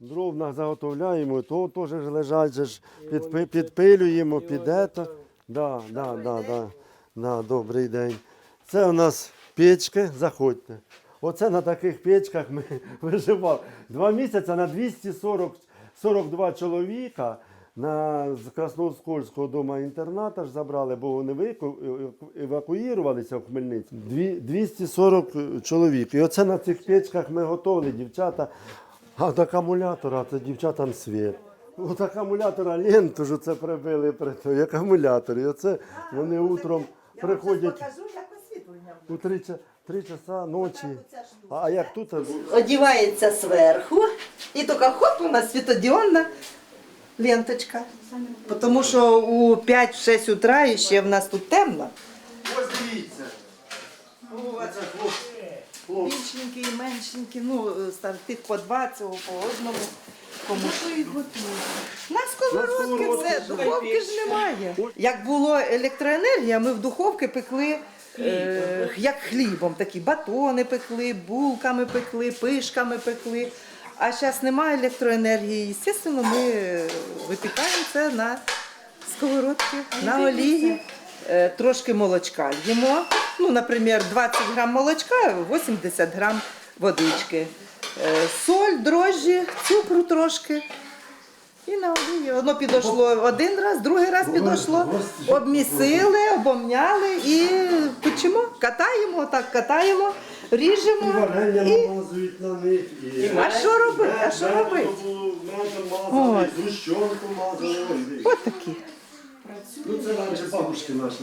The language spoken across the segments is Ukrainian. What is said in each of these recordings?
дров на- заготовляємо, то теж ж лежать, же ж підпи- підпилюємо, під ето. Да, да, да, да, да, добрий день. Це у нас печки, заходьте. Оце на таких печках ми виживали. Два місяці на 240 42 чоловіка на з Красноскольського дому інтерната ж забрали, бо вони вику- евакуювалися в Хмельницьку. Дві- 240 чоловік. І оце на цих печках ми готовили, дівчата. А от акумулятора, це дівчатам світ. От акумулятора ленту ж це прибили при той акумулятор. І оце вони утром приходять покажу, як освітлення. у 3, ча- 3 часа ночі. А, а як тут? Одівається зверху, і тільки хоп, у нас світодіонна ленточка. Тому що у 5-6 утра і ще в нас тут темно. Ось дивіться. Це хлоп. Більшенькі і меншенькі, ну, стар- тих по два, цього по одному. Кому що їх готують? На сковородки все, духовки ж немає. Як було електроенергія, ми в духовки пекли е, як хлібом, такі батони пекли, булками пекли, пишками пекли. А зараз немає електроенергії. Звісно, ми е, випікаємо це на сковородки, на олії. Е, Трошки молочка їмо. Ну, наприклад, 20 грам молочка, 80 грам водички. Е, Соль, дрожжі, цукру трошки. І на олії. Воно підійшло один раз, другий раз підійшло. Обмісили, обомняли і печемо, катаємо, так катаємо, ріжемо. І... А що робити? А що робити? От такі. Ну це раніше бабушки наші.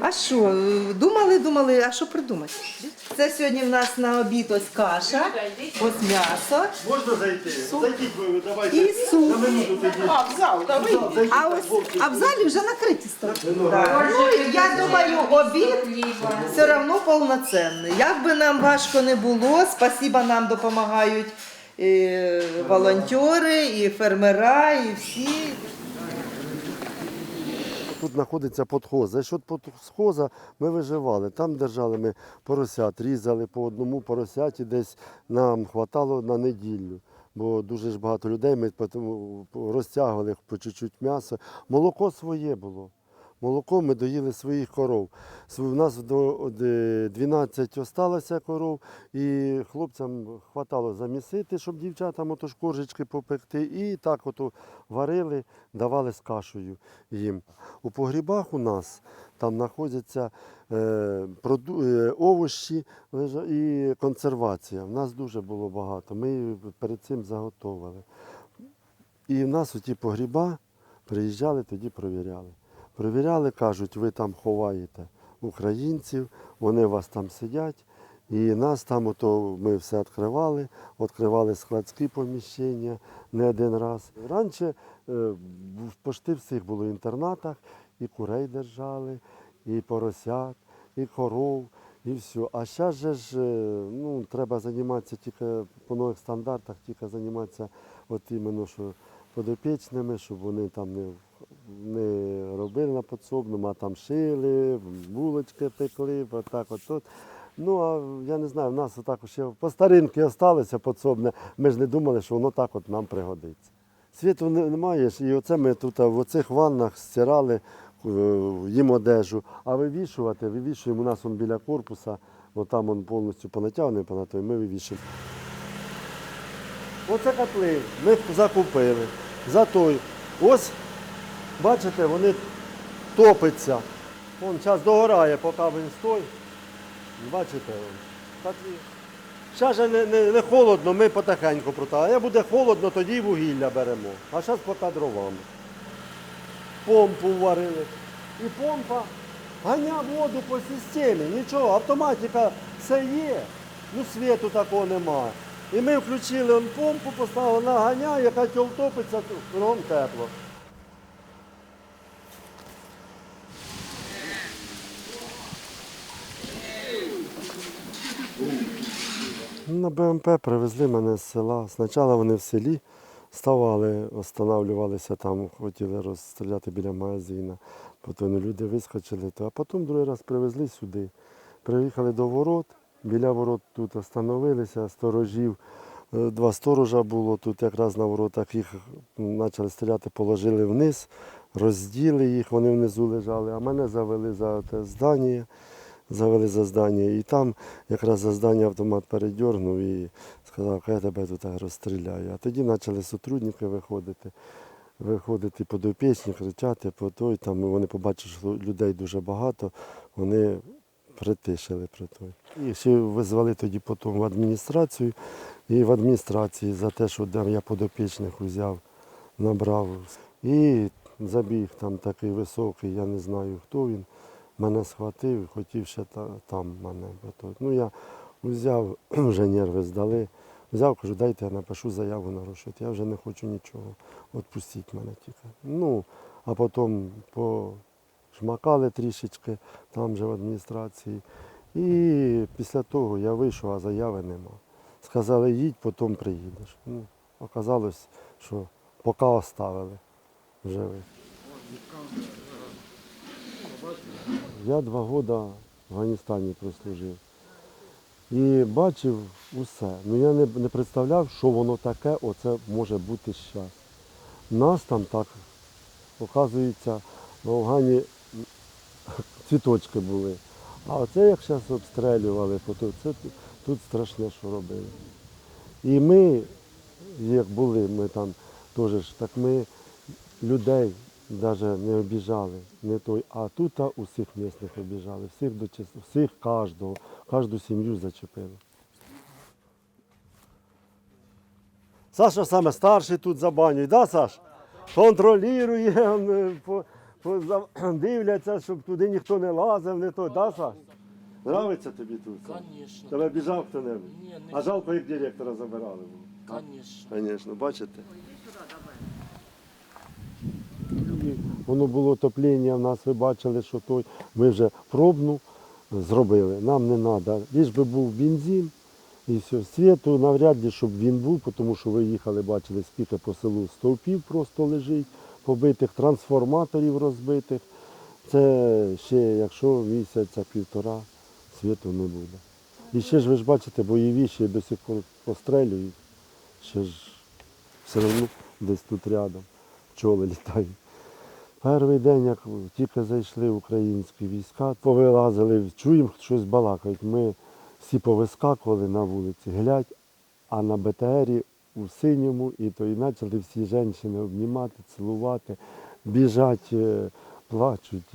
А що, е, думали, думали, а що придумати? Це сьогодні в нас на обід ось каша, ось м'ясо Можна зайти? Зайдіть ви, давайте. і суп. На минуту тоді. А, в зал, да, ви. Зайдіть, А ось а в залі вже накриті столи. Виноград. Ну, я думаю, обід все одно повноцінний. Як би нам важко не було, спасіба нам допомагають і волонтери, і фермера, і всі. Тут знаходиться подхоз. За счет подхоза ми виживали. Там держали ми поросят, різали по одному поросяті, десь нам хватало на неділю. Бо дуже ж багато людей, ми потім розтягували по чуть-чуть м'ясо. Молоко своє було. Молоко ми доїли своїх коров. У нас 12 осталося коров, і хлопцям хватало замісити, щоб дівчатам ото ж коржечки попекти. І так ото варили, давали з кашею їм. У погрібах у нас там знаходяться е, е, овощі і консервація. У нас дуже було багато. Ми перед цим заготовили. І в нас у ті погріба приїжджали, тоді провіряли. Провіряли, кажуть, ви там ховаєте українців, вони у вас там сидять. І нас там ото ми все відкривали, відкривали складські поміщення не один раз. Раніше е, в пошти всіх було в інтернатах, і курей держали, і поросят, і коров, і все. А зараз же ж е, ну, треба займатися тільки по нових стандартах, тільки займатися от іменно, що подопічними, щоб вони там не, не робили на підсобному, а там шили, булочки пекли, отак от тут. Ну, а я не знаю, в нас отак ще по старинки залишилося підсобне. Ми ж не думали, що воно так от нам пригодиться. Світу немає, і оце ми тут в оцих ваннах стирали е, їм одежу, а вивішувати, вивішуємо у нас он біля корпуса, от там он повністю понатягнений, понатої, ми вивішуємо. Оце котли ми закупили. За той. Ось, бачите, вони топиться. Вон час догорає, поки він стоїть. Бачите, вон, котлі. Зараз же не, не, не холодно, ми потихеньку протагаємо. Як буде холодно, тоді вугілля беремо. А зараз поки дровами. Помпу варили. І помпа ганя воду по системі. Нічого, автоматика все є. Ну світу такого немає. І ми включили он помпу, поставили на ганя, яка тіл топиться, кругом тепло. На БМП привезли мене з села. Спочатку вони в селі ставали, останавливалися там, хотіли розстріляти біля магазину. Потім люди вискочили, а потім другий раз привезли сюди. Приїхали до ворот, біля ворот тут остановилися, сторожів е, два сторожа було тут якраз на воротах. Їх почали стріляти, положили вниз, розділи їх, вони внизу лежали, а мене завели за те здання. Завели за здання. І там якраз за здання автомат передьорнув і сказав, хай тебе тут розстріляю. А тоді почали сотрудники виходити, виходити подопічні, кричати по той. Там вони побачили, що людей дуже багато, вони притишили при той. І ще визвали тоді потім в адміністрацію. І в адміністрації за те, що я подопічних взяв, набрав. І забіг там такий високий, я не знаю хто він. Мене схватив, хотів ще там мене. Ну я взяв, вже нерви здали. Взяв, кажу, дайте я напишу заяву на розшук. Я вже не хочу нічого. Отпустіть мене тільки. Ну, а потім пошмакали трішечки там же в адміністрації. І після того я вийшов, а заяви нема. Сказали, їдь, потім приїдеш. Ну, оказалось, що поки оставили живих. Я два роки в Афганістані прослужив. І бачив усе. Ну я не, не представляв, що воно таке, оце може бути зараз. Нас там так, оказується, в Афгані цвіточки були. А оце як зараз обстрілювали, це тут- страшне, що робили. І ми, як були, ми там теж так ми людей навіть не обіжали, не той, а тут а, усіх місних обіжали, всіх до всіх кожного, кожну сім'ю зачепили. Саша саме старший тут за баню, да, Саш? Контролює, е, дивляться, щоб туди ніхто не лазив, не то, да, Саш? Нравиться тобі тут? Саш? Конечно. Тебе біжав хто-небудь? Ні, не А жалко, як директора забирали. було. Конечно. Звісно, бачите? Воно було отоплення в нас, ви бачили, що той. Ми вже пробну зробили. Нам не треба. Лиш би був бензин і все. Світу навряд ли, щоб він був, тому що ви їхали, бачили, скільки по селу стовпів просто лежить, побитих, трансформаторів розбитих. Це ще, якщо місяця півтора, світу не буде. І ще ж ви ж бачите, бойові ще до сих пор пострелюють. Ще ж все одно десь тут рядом пчоли літають. Перший день, як тільки зайшли українські війська, повилазили, чуємо, щось балакають. Ми всі повискакували на вулиці, глядь, а на БТРі у синьому, і то і почали всі жінки обнімати, цілувати, біжать, е, плачуть.